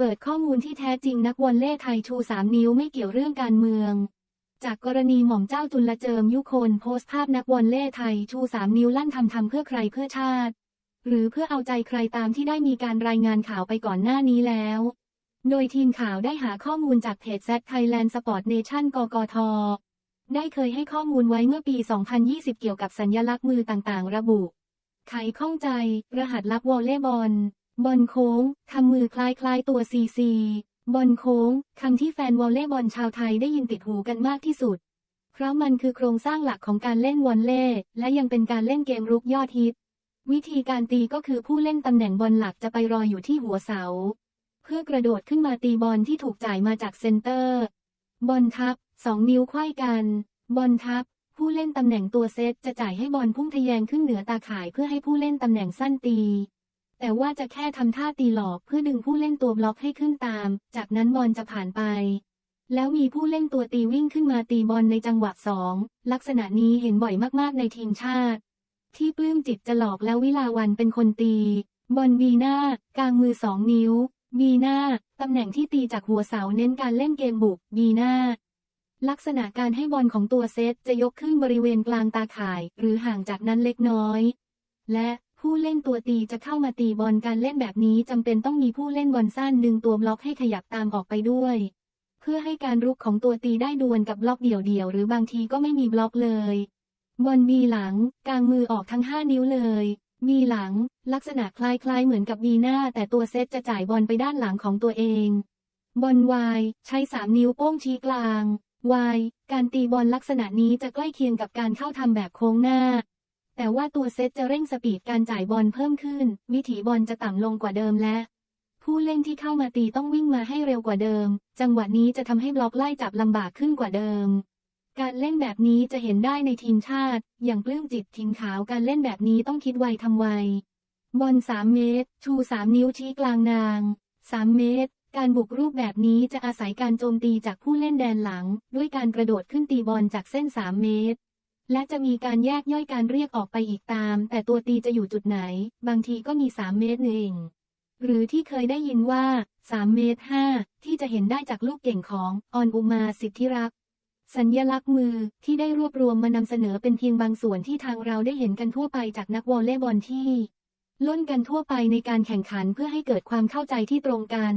เปิดข้อมูลที่แท้จริงนักวอลเล่ไทยชู 3 นิ้วไม่เกี่ยวเรื่องการเมือง จากกรณีหม่อมเจ้าจุลเจิมยุคนโพสต์ภาพนักวอลเล่ไทยชู 3 นิ้วลั่นทำทำเพื่อใครเพื่อชาติ หรือเพื่อเอาใจใครตามที่ได้มีการรายงานข่าวไปก่อนหน้านี้แล้ว โดยทีมข่าวได้หาข้อมูลจากเพจแซดไทยแลนด์สปอร์ตเนชั่นกกทได้เคยให้ข้อมูลไว้เมื่อปี 2020 เกี่ยวกับสัญญลักษณ์มือต่างๆ ระบุ ไขข้องใจ รหัสลับวอลเลย์บอล บอลโค้งทำมือคล้ายๆตัวซีซี บอลโค้ง คำที่แฟนวอลเลย์บอลชาวไทยได้ยินติดหูกันมากที่สุด เพราะมันคือโครงสร้างหลักของการเล่นวอลเลย์และยังเป็นการเล่นเกมรุกยอดฮิต วิธีการตีก็คือผู้เล่นตำแหน่งบอลหลักจะไปรออยู่ที่หัวเสา เพื่อกระโดดขึ้นมาตีบอลที่ถูกจ่ายมาจากเซนเตอร์ บอลทับสองนิ้วไขว้กัน บอลทับผู้เล่นตำแหน่งตัวเซตจะจ่ายให้บอลพุ่งทะแยงขึ้นเหนือตาข่ายเพื่อให้ผู้เล่นตำแหน่งสั้นตี แต่ว่าจะแค่ทำท่าตีหลอกเพื่อดึงผู้เล่นตัวบล็อกให้ขึ้นตาม จากนั้นบอลจะผ่านไป แล้วมีผู้เล่นตัวตีวิ่งขึ้นมาตีบอลในจังหวะสอง ลักษณะนี้เห็นบ่อยมากๆในทีมชาติ ที่ปลื้มจิตจะหลอกแล้ววิลาวันเป็นคนตี บอลบีหน้ากลางมือสองนิ้ว บีหน้าตำแหน่งที่ตีจากหัวเสาเน้นการเล่นเกมบุก บีหน้า ลักษณะการให้บอลของตัวเซตจะยกขึ้นบริเวณกลางตาข่าย หรือห่างจากนั้นเล็กน้อย และ ผู้เล่นตัวตีจะเข้ามาตีบอลการเล่นแบบนี้จำเป็นต้องมีผู้เล่นบอลสั้นดึงตัวบล็อกให้ขยับตามออกไปด้วย เพื่อให้การรุกของตัวตีได้ดวลกับบล็อกเดี่ยวๆหรือบางทีก็ไม่มีบล็อกเลยบอลมีหลัง กลางมือออกทั้ง 5 นิ้วเลยมีหลัง ลักษณะคล้ายๆเหมือนกับบีหน้า แต่ตัวเซตจะจ่ายบอลไปด้านหลังของตัวเองบอลวายใช้ 3 นิ้วโป้งชี้กลางวายการตีบอลลักษณะนี้จะใกล้เคียงกับการเข้าทำแบบโค้งหน้า แต่ว่าตัวเซตจะเร่งสปีดการจ่ายบอลเพิ่มขึ้น วิถีบอลจะต่ำลงกว่าเดิมและ ผู้เล่นที่เข้ามาตีต้องวิ่งมาให้เร็วกว่าเดิม จังหวะนี้จะทำให้บล็อกไล่จับลำบากขึ้นกว่าเดิม การเล่นแบบนี้จะเห็นได้ในทีมชาติ อย่างปลื้มจิตทีมขาวการเล่นแบบนี้ต้องคิดไวทำไว บอล3เมตร ชู 3 นิ้วชี้กลางนาง 3 เมตรการบุกรูปแบบนี้จะอาศัยการโจมตีจากผู้เล่นแดนหลัง ด้วยการกระโดดขึ้นตีบอลจากเส้น 3 เมตร และจะมีการแยกย่อยการเรียกออกไปอีกตาม แต่ตัวตีจะอยู่จุดไหน บางทีก็มี 3 เมตรเองหรือที่เคยได้ยินว่า 3 เมตร 5 ที่จะเห็นได้จากลูกเก่งของออนอุมาสิทธิรักษ์สัญญลักษณ์มือที่ได้รวบรวมมานำเสนอเป็นเพียงบางส่วนที่ทางเราได้เห็นกันทั่วไปจากนักวอลเลย์บอลที่ ล้นกันทั่วไปในการแข่งขันเพื่อให้เกิดความเข้าใจที่ตรงกัน